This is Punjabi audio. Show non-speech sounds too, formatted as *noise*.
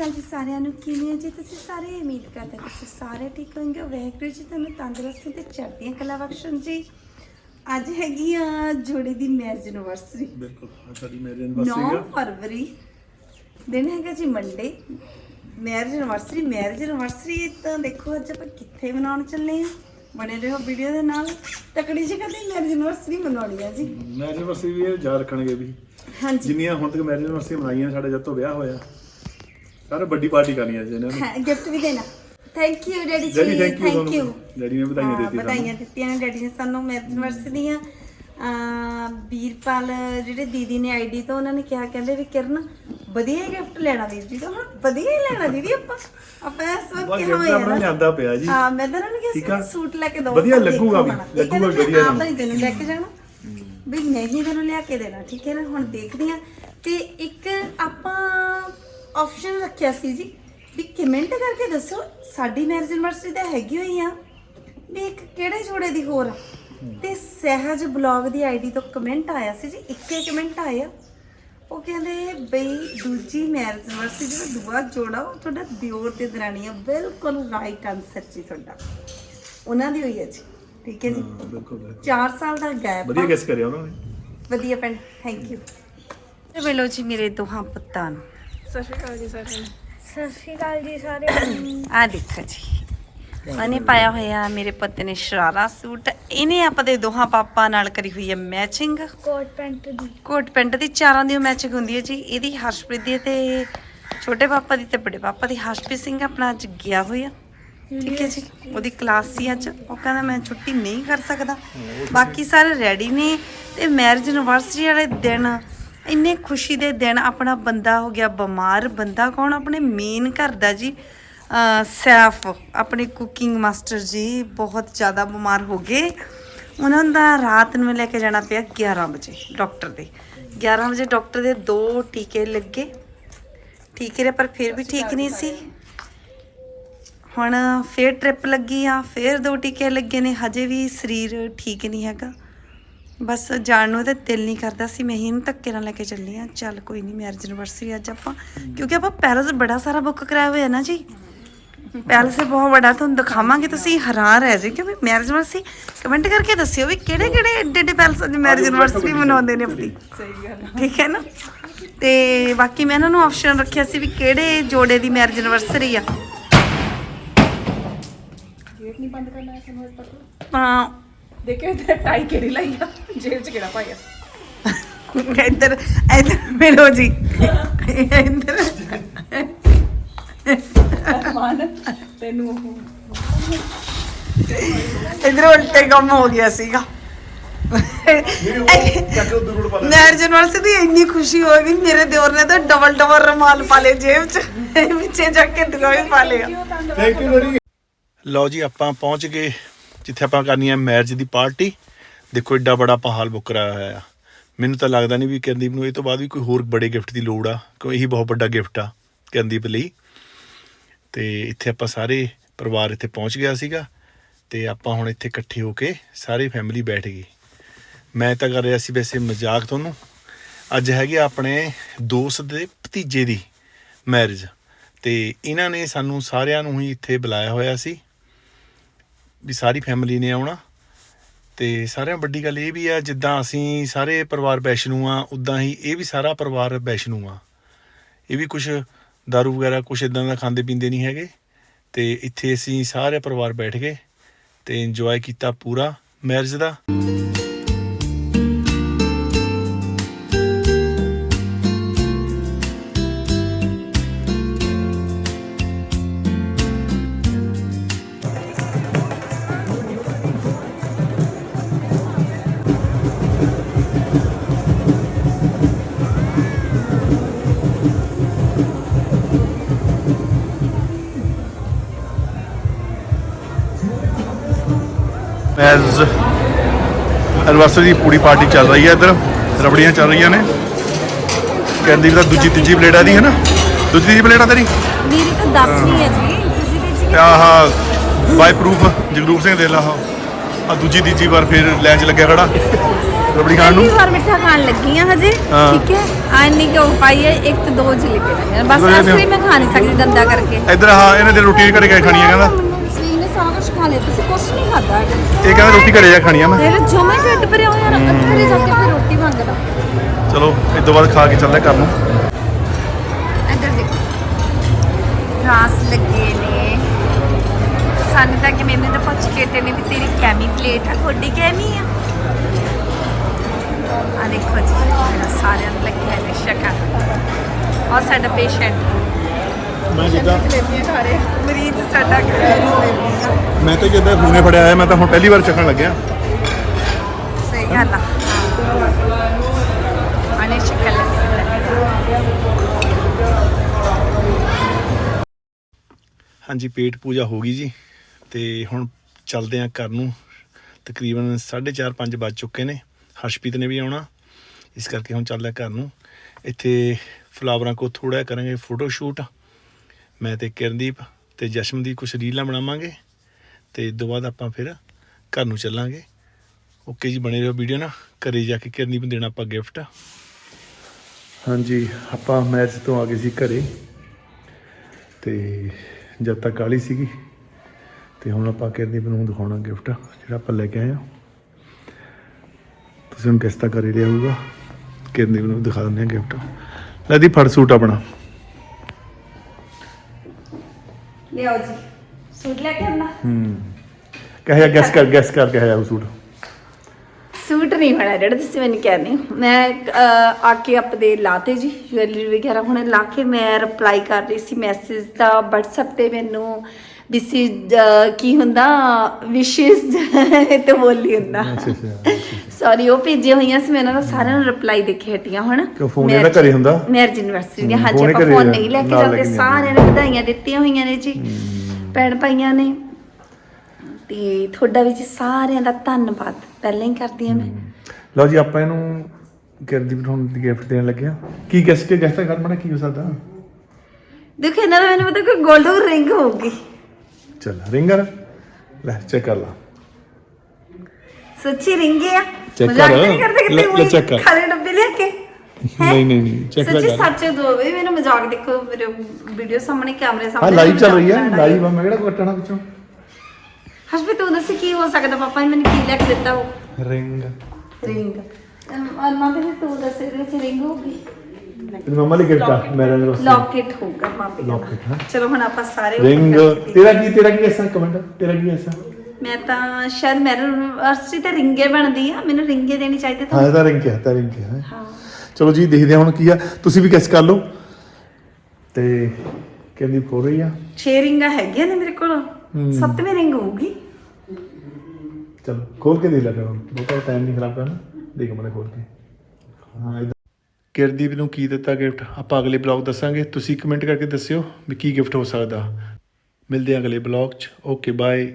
ਅਕਾਲ ਜੀ ਸਾਰਿਆਂ ਨੂੰ ਕਿਵੇਂ ਹੋ ਜੀ? ਤੁਸੀਂ ਸਾਰੇ ਉਮੀਦ ਕਰਦੇ ਤੁਸੀਂ ਸਾਰੇ ਠੀਕ ਹੋਵੋਗੇ। ਵਾਹਿਗੁਰੂ ਜੀ ਤੁਹਾਨੂੰ ਤੰਦਰੁਸਤੀ ਤੇ ਚੜ੍ਹਦੀਆਂ ਕਲਾ ਬਖਸ਼ਣ ਜੀ। ਅੱਜ ਹੈਗੀ ਆ ਜੋੜੇ ਦੀ ਮੈਰਿਜ ਐਨਵਰਸਰੀ ਬਿਲਕੁਲ ਆਹ ਸਾਡੀ ਮੈਰਿਜ 9 ਐਨਵਰਸਰੀ ਆ। ਫਰਵਰੀ ਦਿਨ ਹੈਗਾ ਜੀ Monday marriage anniversary marriage anniversary ਤਾਂ ਦੇਖੋ ਅੱਜ ਆਪਾਂ ਕਿੱਥੇ ਮਨਾਉਣ ਚੱਲੇ ਆ ਬਣੇ ਰਹੋ ਵੀਡੀਓ ਦੇ ਨਾਲ। ਤਕੜੀ ਜਗ੍ਹਾ ਤੇ ਮੈਰਿਜ ਐਨਵਰਸਰੀ ਮਨਾਉਣੀ ਆ ਜੀ। ਮੈਰਿਜ ਐਨਵਰਸਰੀ ਵੀ ਯਾਦ ਰੱਖਣਗੇ ਵੀ। ਹਾਂਜੀ। ਜਿੰਨੀਆਂ ਹੁਣ ਤੱਕ ਮੈਰਿਜ ਐਨਵਰਸਰੀ ਮਨਾਈਆਂ ਸਾਡੇ ਜਦ ਤੋਂ ਵਿਆਹ ਹੋਇਆ ਸਾਰੇ ਵੱਡੀ ਪਾਰਟੀ ਕਰਨੀ ਆ ਜੀ ਇਹਨਾਂ ਨੇ। ਹਾਂ ਗਿਫਟ ਵੀ ਦੇਣਾ। ਥੈਂਕ ਯੂ ਡੈਡੀ ਜੀ thank you thank you daddy ਨੇ ਵਧਾਈਆਂ ਹਾਂ, ਦਿੱਤੀਆਂ ਵਧਾਈਆਂ ਦਿੱਤੀਆਂ ਨੇ ਡੈਡੀ ਨੇ ਸਾਨੂੰ ਮੈਰਿਜ ਐਨਵਰਸਰੀ ਦੀਆਂ ਵੀਰਪਾਲ ਜਿਹੜੇ ਦੀਦੀ ਨੇ ਆਈਡੀ ਤੋਂ ਉਹਨਾਂ ਨੇ ਕਿਹਾ ਕਹਿੰਦੇ ਵੀ ਕਿਰਨ ਵਧੀਆ ਗਿਫਟ ਲੈਣਾ ਵੀਰ ਜੀ ਤੋਂ ਹੁਣ ਵਧੀਆ ਹੀ ਲੈਣਾ ਦੀਦੀ ਆਪਾਂ। ਆਪਾਂ ਇਸ ਵਕਤ ਲਿਆਂਦਾ ਪਿਆ ਜੀ। ਹਾਂ ਮੈਂ ਤਾਂ ਉਹਨਾਂ ਨੂੰ ਕਿਹਾ ਸੂਟ ਲੈ ਕੇ ਦੋ ਵਧੀਆ ਲੱਗੂਗਾ ਵੀ, ਲੱਗੂਗਾ ਵਧੀਆ ਆਪ ਨਹੀਂ ਤੈਨੂੰ ਲੈ ਕੇ ਜਾਣਾ। ਵੀ ਨਹੀਂ ਤੈਨੂੰ ਲਿਆ ਕੇ ਦੇਣਾ ਠੀਕ ਹੈ ਨਾ? ਹੁਣ ਦੇਖਦੇ ਆ ਤੇ ਇੱਕ ਆਪਾਂ ਆਪਸ਼ਨ ਰੱਖਿਆ ਸੀ ਜੀ। ਵੀ ਕਮੈਂਟ ਕਰਕੇ ਦੱਸੋ ਸਾਡੀ ਮੈਰਿਜ ਐਨਵਰਸਰੀ ਤਾਂ ਹੈਗੀ ਹੋਈ ਆ। ਵੀ ਇੱਕ ਕਿਹੜੇ ਜੋੜੇ ਦੀ ਹੋਰ ਆ? ਤੇ ਸਹਿਜ ਬਲੌਗ ਦੀ ਆਈਡੀ ਤੋਂ ਕਮੈਂਟ ਆਇਆ ਸੀ ਜੀ ਇੱਕੇ ਕਮੈਂਟ ਆਇਆ। ਉਹ ਕਹਿੰਦੇ ਬਈ ਦੂਜੀ ਮੈਰਿਜ ਐਨਵਰਸਰੀ ਜਿਹੜਾ ਦੂਆ ਜੋੜਾ ਉਹ ਤੁਹਾਡਾ ਦਿਓਰ ਤੇ ਦਰਾਣੀ ਆ ਬਿਲਕੁਲ ਰਾਈਟ ਆਨਸਰ ਜੀ ਤੁਹਾਡਾ। ਉਹਨਾਂ ਦੀ ਹੋਈ ਹੈ ਜੀ ਠੀਕ ਹੈ ਜੀ। ਬਿਲਕੁਲ ਬਿਲਕੁਲ। 4 ਸਾਲ ਦਾ ਗੈਪ ਵਧੀਆ ਗੈਸ ਕਰਿਆ ਉਹਨਾਂ ਨੇ। ਵਧੀਆ ਭੈਣ ਥੈਂਕ ਯੂ ਤੇ ਮਿਲੋ ਜੀ ਮੇਰੇ ਦੋਹਾਂ ਪੁੱਤਾਂ ਨੂੰ। ਸਤਿ ਸ਼੍ਰੀ ਅਕਾਲ ਜੀ ਸਾਰਿਆਂ ਨੂੰ। ਸਤਿ ਸ਼੍ਰੀ ਅਕਾਲ ਜੀ ਸਾਰਿਆਂ ਨੂੰ। *coughs* ਆ ਦੇਖੋ ਜੀ। ਉਹਨੇ ਪਾਇਆ ਹੋਇਆ ਮੇਰੇ ਪੁੱਤ ਨੇ ਸ਼ਰਾਰਾ ਸੂਟ। ਇਹਨੇ ਆਪਦੇ ਦੋਹਾਂ ਪਾਪਾ ਨਾਲ ਕਰੀ ਹੋਈ ਹੈ ਮੈਚਿੰਗ ਕੋਟ ਪੈਂਟ ਦੀ। ਕੋਟ ਪੈਂਟ ਦੀ ਚਾਰਾਂ ਦੀ ਮੈਚਿੰਗ ਹੁੰਦੀ ਹੈ ਜੀ। ਇਹਦੀ ਹਰਸ਼ਪ੍ਰੀਤ ਦੀ ਤੇ ਛੋਟੇ ਪਾਪਾ ਦੀ ਤੇ ਵੱਡੇ ਪਾਪਾ ਦੀ। ਹਰਸ਼ਪ੍ਰੀਤ ਸਿੰਘ ਆਪਣਾ ਅੱਜ ਗਿਆ ਹੋਇਆ। ਠੀਕ ਹੈ ਜੀ। ਉਹਦੀ ਕਲਾਸ ਸੀ ਅੱਜ। ਉਹ ਕਹਿੰਦਾ ਮੈਂ ਛੁੱਟੀ ਨਹੀਂ ਕਰ ਸਕਦਾ। ਬਾਕੀ ਸਾਰੇ ਰੈਡੀ ਨੇ। ਤੇ ਮੈਰਿਜ ਐਨਵਰਸਰੀ ਵਾਲੇ ਦਿਨ ਇੰਨੇ ਖੁਸ਼ੀ ਦੇ ਦਿਨ ਆਪਣਾ ਬੰਦਾ ਹੋ ਗਿਆ ਬਿਮਾਰ। ਬੰਦਾ ਕੌਣ? ਆਪਣੇ ਮੇਨ ਘਰ ਦਾ ਜੀ ਸੈਫ, ਆਪਣੇ ਕੁਕਿੰਗ ਮਾਸਟਰ ਜੀ ਬਹੁਤ ਜ਼ਿਆਦਾ ਬਿਮਾਰ ਹੋ ਗਏ। ਉਹਨਾਂ ਦਾ ਰਾਤ ਨੂੰ ਲੈ ਕੇ ਜਾਣਾ ਪਿਆ 11 ਵਜੇ ਡਾਕਟਰ ਦੇ। 11 ਵਜੇ ਡਾਕਟਰ ਦੇ ਦੋ ਟੀਕੇ ਲੱਗੇ। ਠੀਕ ਦੇ ਪਰ ਫਿਰ ਵੀ ਠੀਕ ਨਹੀਂ ਸੀ। ਹੁਣ ਫੇਰ ਟ੍ਰਿਪ ਲੱਗੀ ਆ, ਫੇਰ ਦੋ ਟੀਕੇ ਲੱਗੇ ਨੇ, ਹਜੇ ਵੀ ਸਰੀਰ ਠੀਕ ਨਹੀਂ ਹੈਗਾ। ਬਸ ਜਾਣ ਨੂੰ ਤੇ ਦਿਲ ਨਹੀਂ ਕਰਦਾ ਸੀ ਮੈਂ ਹੀ ਇਹਨੂੰ ਧੱਕੇ ਨਾਲ ਲੈ ਕੇ ਚੱਲੀ ਆ ਚੱਲ ਕੋਈ ਨਹੀਂ ਮੈਰਿਜ ਐਨਵਰਸਰੀ ਅੱਜ ਆਪਾਂ। ਕਿਉਂਕਿ ਆਪਾਂ ਪੈਲਸ ਬੜਾ ਸਾਰਾ ਬੁੱਕ ਕਰਾਇਆ ਹੋਇਆ ਨਾ ਜੀ। ਪੈਲਸ ਹੈ ਬਹੁਤ ਵੱਡਾ ਤੁਹਾਨੂੰ ਦਿਖਾਵਾਂਗੇ ਤੁਸੀਂ ਹੈਰਾਨ ਰਹਿ ਜਾਓਗੇ ਵੀ ਮੈਰਿਜ ਐਨਵਰਸਰੀ ਕਮੈਂਟ ਕਰਕੇ ਦੱਸਿਓ ਵੀ ਕਿਹੜੇ ਕਿਹੜੇ ਏਡੇ ਏਡੇ ਪੈਲਸ ਦੀ ਮੈਰਿਜ ਐਨਵਰਸਰੀ ਮਨਾਉਂਦੇ ਨੇ ਆਪਣੀ। ਸਹੀ ਗੱਲ ਠੀਕ ਹੈ ਨਾ? ਤੇ ਬਾਕੀ ਮੈਂ ਇਹਨਾਂ ਨੂੰ ਆਪਸ਼ਨ ਰੱਖਿਆ ਸੀ ਵੀ ਕਿਹੜੇ ਜੋੜੇ ਦੀ ਮੈਰਿਜ ਐਨਵਰਸਰੀ ਆ। ਗੇਟ ਨਹੀਂ ਬੰਦ ਕਰਨਾ ਹੈ ਤੁਹਾਨੂੰ ਅੱਜ ਤੱਕ? ਤਾਂ ਦੇਖਿਓ ਤੇ ਟਾਈ ਕਿਹੜੀ ਲਾਈ ਆ ਜੇਬ 'ਚ ਕਿਹੜਾ ਪਾਇਆ। ਇੱਧਰ ਇੱਧਰ ਮਿਲੋ ਜੀ। ਇੱਧਰ। ਮਾਨ ਤੈਨੂੰ ਉਹ ਇੱਧਰ ਉਲਟੇ ਕੰਮ ਹੋ ਗਿਆ ਸੀਗਾ। ਮੈਰਿਜ ਐਨਵਰਸਰੀ ਦੀ ਇੰਨੀ ਖੁਸ਼ੀ ਹੋ ਗਈ ਮੇਰੇ ਦਿਓਰ ਨੇ ਤਾਂ ਡਬਲ ਡਬਲ ਰਮਾਲ ਪਾ ਲਏ ਜੇਬ 'ਚ। ਵਿੱਚੇ ਜਾ ਕੇ ਦੁਆ ਵੀ ਪਾ ਲਿਆ। ਥੈਂਕ ਯੂ ਡੈਡੀ ਲਓ ਜੀ ਆਪਾਂ ਪਹੁੰਚ ਗਏ। ਜਿੱਥੇ ਆਪਾਂ ਕਰਨੀ ਹੈ ਮੈਰਿਜ ਦੀ ਪਾਰਟੀ ਦੇਖੋ, ਏਡਾ ਬੜਾ ਆਪਾਂ ਹਾਲ ਬੁੱਕ ਕਰਾਇਆ ਹੋਇਆ ਆ। ਮੈਨੂੰ ਤਾਂ ਲੱਗਦਾ ਨਹੀਂ ਵੀ ਕਿਰਨਦੀਪ ਨੂੰ ਇਹ ਤੋਂ ਬਾਅਦ ਵੀ ਕੋਈ ਹੋਰ ਬੜੇ ਗਿਫਟ ਦੀ ਲੋੜ ਆ, ਕਿਉਂ ਇਹੀ ਬਹੁਤ ਵੱਡਾ ਗਿਫਟ ਆ ਕਿਰਨਦੀਪ ਲਈ। ਤੇ ਇੱਥੇ ਆਪਾਂ ਸਾਰੇ ਪਰਿਵਾਰ ਇੱਥੇ ਪਹੁੰਚ ਗਿਆ ਸੀਗਾ ਤੇ ਆਪਾਂ ਹੁਣ ਇੱਥੇ ਇਕੱਠੇ ਹੋ ਕੇ ਸਾਰੇ ਫੈਮਿਲੀ ਬੈਠ ਗਈ ਮੈਂ ਤਾਂ ਕਰ ਰਿਹਾ ਸੀ ਵੈਸੇ ਮਜ਼ਾਕ ਤੁਹਾਨੂੰ। ਅੱਜ ਹੈਗੇ ਆ ਆਪਣੇ ਦੋਸਤ ਦੇ ਭਤੀਜੇ ਦੀ ਮੈਰਿਜ ਤੇ ਇਹਨਾਂ ਨੇ ਸਾਨੂੰ ਸਾਰਿਆਂ ਨੂੰ ਹੀ ਇੱਥੇ ਬੁਲਾਇਆ ਹੋਇਆ ਸੀ। ਵੀ ਸਾਰੀ ਫੈਮਿਲੀ ਨੇ ਆਉਣਾ। ਤੇ ਸਾਰਿਆਂ ਵੱਡੀ ਗੱਲ ਇਹ ਵੀ ਆ, ਜਿੱਦਾਂ ਅਸੀਂ ਸਾਰੇ ਪਰਿਵਾਰ ਵੈਸ਼ਨੂ ਆ, ਉਦਾਂ ਹੀ ਇਹ ਵੀ ਸਾਰਾ ਪਰਿਵਾਰ ਵੈਸ਼ਨੂ ਆ। ਇਹ ਵੀ ਕੁਝ दारू ਵਗੈਰਾ ਕੁਝ ਇਦਾਂ ਦਾ ਖਾਂਦੇ ਪੀਂਦੇ ਨਹੀਂ ਹੈਗੇ। ਤੇ ਇੱਥੇ ਅਸੀਂ ਸਾਰੇ ਪਰਿਵਾਰ ਬੈਠ ਗਏ ਤੇ ਇੰਜੋਏ ਕੀਤਾ ਪੂਰਾ ਮੈਰਿਜ ਦਾ। ਮੈਰਿਜ ਐਨਵਰਸਰੀ ਦੀ ਪੂਰੀ ਪਾਰਟੀ ਚੱਲ ਰਹੀ ਹੈ ਇੱਧਰ ਰਬੜੀਆਂ ਚੱਲ ਰਹੀਆਂ ਨੇ। ਕਹਿੰਦੀ ਵੀ ਤਾਂ ਦੂਜੀ ਤੀਜੀ ਪਲੇਟ ਆ ਦੀ ਹੈ ਨਾ? ਦੂਜੀ ਤੀਜੀ ਪਲੇਟ ਆ ਤੇਰੀ? ਮੇਰੀ ਤਾਂ 10 ਨਹੀਂ ਹੈ ਜੀ। ਤੁਸੀਂ ਤੇ ਤੇ ਆਹ ਬਾਈ ਪ੍ਰੂਫ ਜਗਰੂਪ ਸਿੰਘ ਦੇ ਲਾ ਆ ਦੂਜੀ ਤੀਜੀ ਵਾਰ ਫਿਰ ਲੈਣ ਚ ਲੱਗਿਆ ਖੜਾ ਰਬੜੀ ਖਾਣ ਨੂੰ। ਵਾਰ ਮਿੱਠਾ ਖਾਣ ਲੱਗੀ ਆ ਹਜੇ ਹਾਂ। ਠੀਕ ਹੈ? ਆ ਇੰਨੀ ਕਿਉਂ ਪਾਈ ਹੈ ਇੱਕ ਤੇ ਦੋ ਜਲੇਬੀ ਨੇ ਬਸ ਆਈਸਕ੍ਰੀਮ ਮੈਂ ਖਾ ਨਹੀਂ ਸਕਦੀ ਦੰਦਾ ਕਰਕੇ। ਇੱਧਰ ਹਾਂ ਇਹਨੇ ਤੇ ਰੋਟੀ ਘਰੇ ਕੇ ਖਾਣੀ ਆ ਕਹਿੰਦਾ। ਕੁਝ ਖਾ ਲਿਆ ਤੁਸੀਂ ਕੁਝ ਨਹੀਂ ਖਾਦਾ ਇਹ ਕਹਿੰਦਾ ਰੋਟੀ ਘਰੇ ਜਾ ਖਾਣੀ ਆ ਮੈਂ। ਤੇਰੇ ਜਮੇ ਢਿੱਡ ਭਰਿਆ ਹੋਇਆ ਨਾ ਘਰੇ ਜਾ ਕੇ ਫਿਰ ਰੋਟੀ ਮੰਗਦਾ। ਚਲੋ ਇਸ ਤੋਂ ਬਾਅਦ ਖਾ ਕੇ ਚੱਲਦੇ ਘਰ ਨੂੰ। ਇੱਧਰ ਦੇਖੋ। ਰਾਸ ਲੱਗੇ ਨੇ। ਸਾਨੂੰ ਤਾਂ ਕਿ ਮੈਨੂੰ ਤਾਂ ਪੁੱਛ ਕੇ ਤੇ ਨੇ ਵੀ ਤੇਰੀ ਕੈਮੀ ਪਲੇਟ ਆ ਤੁਹਾਡੀ ਕੈਮੀ ਆ। ਆ ਦੇਖੋ ਜੀ ਮੇਰਾ ਸਾਰਿਆਂ ਨੂੰ ਲੱਗਿਆ ਨੇ ਸ਼ਕਾ ਔਰ ਸਾਡਾ ਪੇਸ਼ੈਂਟ ਮੈਂ ਜਿੱਦਾਂ ਜਲੇਬੀਆਂ ਖਾ ਰਹੇ। ਮਰੀਜ਼ ਸਾਡਾ ਕਰੇ ਮੈਂ ਤਾਂ ਜਿੱਦਾਂ ਫੋਨੇ ਫੜਿਆ ਆਇਆ ਮੈਂ ਤਾਂ ਹੁਣ ਪਹਿਲੀ ਵਾਰ ਚੱਖਣ ਲੱਗਿਆ। ਸਹੀ ਗੱਲ ਆ। ਆਨੇ ਸ਼ਕਲ ਹਾਂਜੀ ਪੇਟ ਪੂਜਾ ਹੋ ਗਈ ਜੀ ਤੇ ਹੁਣ ਚੱਲਦੇ ਆਂ ਘਰ ਨੂੰ। ਤਕਰੀਬਨ 4:30 5 ਵੱਜ ਚੁੱਕੇ ਨੇ। ਹਰਸ਼ਪ੍ਰੀਤ ਨੇ ਵੀ ਆਉਣਾ। ਇਸ ਕਰਕੇ ਹੁਣ ਚੱਲਦੇ ਆਂ ਘਰ ਨੂੰ। ਇੱਥੇ ਫਲਾਵਰਾਂ ਕੋ ਥੋੜਾ ਕਰਾਂਗੇ ਫੋਟੋ ਸ਼ੂਟ। ਮੈਂ ਤੇ ਕਿਰਨਦੀਪ ਤੇ ਜਸ਼ਨ ਦੀ ਕੁਝ ਰੀਲਾਂ ਬਣਾਵਾਂਗੇ ਤੇ ਇਸ ਤੋਂ ਬਾਅਦ ਆਪਾਂ ਫਿਰ ਘਰ ਨੂੰ ਚੱਲਾਂਗੇ। ਓਕੇ ਜੀ, ਬਣੇ ਰਹੋ ਵੀਡੀਓ ਨਾ ਘਰੇ ਜਾ ਕੇ ਕਿਰਨਦੀਪ ਨੂੰ ਦੇਣਾ ਆਪਾਂ ਗਿਫਟ ਹਾਂਜੀ, ਆਪਾਂ ਮੈਚ ਤੋਂ ਆ ਗਏ ਸੀ ਘਰੇ ਤੇ ਜਦ ਤੱਕ ਕਾਲੀ ਸੀਗੀ ਤੇ ਹੁਣ ਆਪਾਂ ਕਿਰਨਦੀਪ ਨੂੰ ਦਿਖਾਉਣਾ ਗਿਫਟ ਜਿਹੜਾ ਆਪਾਂ ਲੈ ਕੇ ਆਏ ਆ। ਤੁਸੀਂ ਹੁਣ ਕਿਸ ਤਰ੍ਹਾਂ ਕਰੀ ਰਿਹਾ ਹੋਊਗਾ ਕਿਰਨਦੀਪ ਨੂੰ ਦਿਖਾ ਦਿੰਦੇ ਆ ਗਿਫਟ ਲੈ ਦੀ ਫੜ ਸੂਟ ਆਪਣਾ। ਲਿਆਓ ਜੀ। ਸੂਟ ਲੈ ਕੇ ਆਉਣਾ। ਹੂੰ। ਕਹਿਆ ਗੈਸ ਕਰ ਗੈਸ ਕਰ ਕਹਿਆ ਉਹ ਸੂਟ। ਸੂਟ ਨਹੀਂ ਹੋਣਾ ਜਿਹੜਾ ਤੁਸੀਂ ਮੈਨੂੰ ਕਹਿੰਦੇ ਹੋ। ਮੈਂ ਅਹ, ਆ ਕੇ ਆਪਦੇ ਲਾਤੇ ਜੀ ਜੁਐਲਰੀ ਵਗੈਰਾ। ਹੁਣ ਲਾ ਕੇ ਮੈਂ ਰਿਪਲਾਈ ਕਰ ਰਹੀ ਸੀ ਮੈਸੇਜ ਦਾ WhatsApp ਤੇ ਮੈਨੂੰ ਬਿਸੀ ਕੀ ਹੁੰਦਾ ਵਿਸ਼ੇਸ *laughs* ਤੇ ਬੋਲੀ ਹੁੰਦਾ। ਅੱਛਾ ਅੱਛਾ। ਸੌਰੀ ਉਹ ਭੇਜੀਆਂ ਹੋਈਆਂ ਸੀ ਮੈਂ ਉਹਨਾਂ ਦਾ ਸਾਰਿਆਂ ਨੂੰ ਰਿਪਲਾਈ ਦੇਖੇ ਹਟੀਆਂ ਹੁਣ ਕਿਉਂ phone ਇਹਦਾ ਘਰੇ ਹੁੰਦਾ? ਮੈਰਿਜ ਯੂਨੀਵਰਸਿਟੀ ਦੇ ਹਾਂਜੀ ਆਪਾਂ ਫੋਨ ਆ, ਨਹੀਂ ਲੈ ਕੇ ਜਾਂਦੇ ਸਾਰਿਆਂ ਨੇ ਵਧਾਈਆਂ ਦਿੱਤੀਆਂ ਹੋਈਆਂ ਨੇ ਜੀ ਭੈਣ ਭਾਈਆਂ ਨੇ। ਤੇ ਤੁਹਾਡਾ ਵੀ ਜੀ ਸਾਰਿਆਂ ਦਾ ਧੰਨਵਾਦ ਪਹਿਲਾਂ ਹੀ ਕਰਦੀ ਹਾਂ ਮੈਂ। ਲਓ ਜੀ ਆਪਾਂ ਇਹਨੂੰ ਕਿਰਨਦੀਪ ਨੂੰ ਗਿਫਟ ਦੇਣ ਲੱਗੇ ਆ ਕੀ ਗੈਸ ਕੇ ਗੈਸ ਤਾਂ ਕਰ ਮਣਾ ਕੀ ਹੋ ਸਕਦਾ? ਦੇਖੋ ਇਹਨਾਂ ਦਾ ਮੈਨੂੰ ਪਤਾ ਕੋਈ 골ਡਨ ਰਿੰਗ ਹੋਊਗੀ। ਚੱਲ ਰਿੰਗਰ ਲੈ ਚੈੱਕ ਕਰ ਲਾ। ਸੱਚੀ ਰਿੰਗ ਆ। Check ਮਜ਼ਾਕ ਕਰ। ਤਾਂ ਨਹੀਂ ਕਰਦੇ ਲੈ- ਕਿਤੇ ਲੈ check ਕਰ। ਖਾਲੀ ਡੱਬੇ ਲਿਆ ਕੇ? ਨਹੀਂ ਨਹੀਂ ਨਹੀਂ ਚੈੱਕ ਸੱਚੀ ਕਰ ਸੱਚ ਦੋ ਵੀ ਮੈਨੂੰ ਮਜ਼ਾਕ ਦੇਖੋ ਮੇਰੇ ਵੀਡੀਓ ਸਾਹਮਣੇ ਕੈਮਰੇ ਹਾਂ ਸਾਹਮਣੇ ਲਾਈਵ ਚੱਲ ਰਹੀ ਹੈ ਲਾਈਵ ਆ ਮੈਂ ਕਿਹੜਾ ਕੱਟਣਾ ਵਿੱਚੋਂ ਹਸਬੀ ਤੂੰ ਦੱਸ ਕੀ ਹੋ ਸਕਦਾ ਪਾਪਾ ਨੇ ਮੈਨੂੰ ਕੀ ਲੈ ਕੇ ਦਿੱਤਾ ਉਹ? ਰਿੰਗ। ਰਿੰਗ। ਮਾਂ ਕਹਿੰਦੀ ਤੂੰ ਦੱਸ ਇਹਦੇ ਵਿੱਚ ਰਿੰਗ ਹੋਊਗੀ? ਤੇ ਮਮਾ ਲਈ ਗਿਫਟ ਆ ਮੇਰੇ ਨਾਲ ਲੌਕਟ ਹੋਊਗਾ ਮਾਂ Locket, ਹਾਂ। ਚਲੋ ਹੁਣ ਆਪਾਂ ਸਾਰੇ ਰਿੰਗ। ਤੇਰਾ ਕੀ ਤੇਰਾ ਕੀ ਐਸਾ ਕਮੈਂਟ ਤੇਰਾ ਕੀ ਐਸਾ? ਮੈਂ ਤਾਂ ਸ਼ਾਇਦ ਮੇਰੇ ਯੂਨੀਵਰਸਿਟੀ ਤੇ ਰਿੰਗੇ ਬਣਦੀ ਆ ਮੈਨੂੰ ਰਿੰਗੇ ਦੇਣੀ ਚਾਹੀਦੀ ਤਾਂ ਹਾਂ ਇਹਦਾ ਰਿੰਗ ਕਿਹਾ ਤਾਂ ਰਿੰਗ ਹੈ। ਚਲੋ ਜੀ ਦੇਖਦੇ ਹਾਂ ਹੁਣ ਕੀ ਆ। ਤੁਸੀਂ ਵੀ ਗੈਸ ਕਰ ਲਓ। ਤੇ ਕਹਿੰਦੀ ਹੋ ਰਹੀ ਆ। 6 ਰਿੰਗਾਂ ਹੈਗੀਆਂ ਨੇ ਮੇਰੇ ਕੋਲ। ਸੱਤਵੀਂ ਰਿੰਗ ਹੋਊਗੀ। ਚਲੋ ਖੋਲ ਕੇ ਦੇਖ ਲੈ ਫਿਰ ਹੁਣ। ਬਹੁਤਾ ਟਾਈਮ ਨਹੀਂ ਖਰਾਬ ਕਰਨਾ। ਦੇਖ ਮਨੇ ਖੋਲ ਕੇ। ਹਾਂ ਏਦਾਂ ਕਿਰਦੀਪ ਨੂੰ ਕੀ ਦਿੱਤਾ ਗਿਫਟ ਆਪਾਂ ਅਗਲੇ ਬਲੌਗ ਦੱਸਾਂਗੇ। ਤੁਸੀਂ ਕਮੈਂਟ ਕਰਕੇ ਦੱਸਿਓ ਵੀ ਕੀ ਗਿਫਟ ਹੋ ਸਕਦਾ। ਮਿਲਦੇ ਹਾਂ ਅਗਲੇ ਬਲੌਗ 'ਚ। Okay bye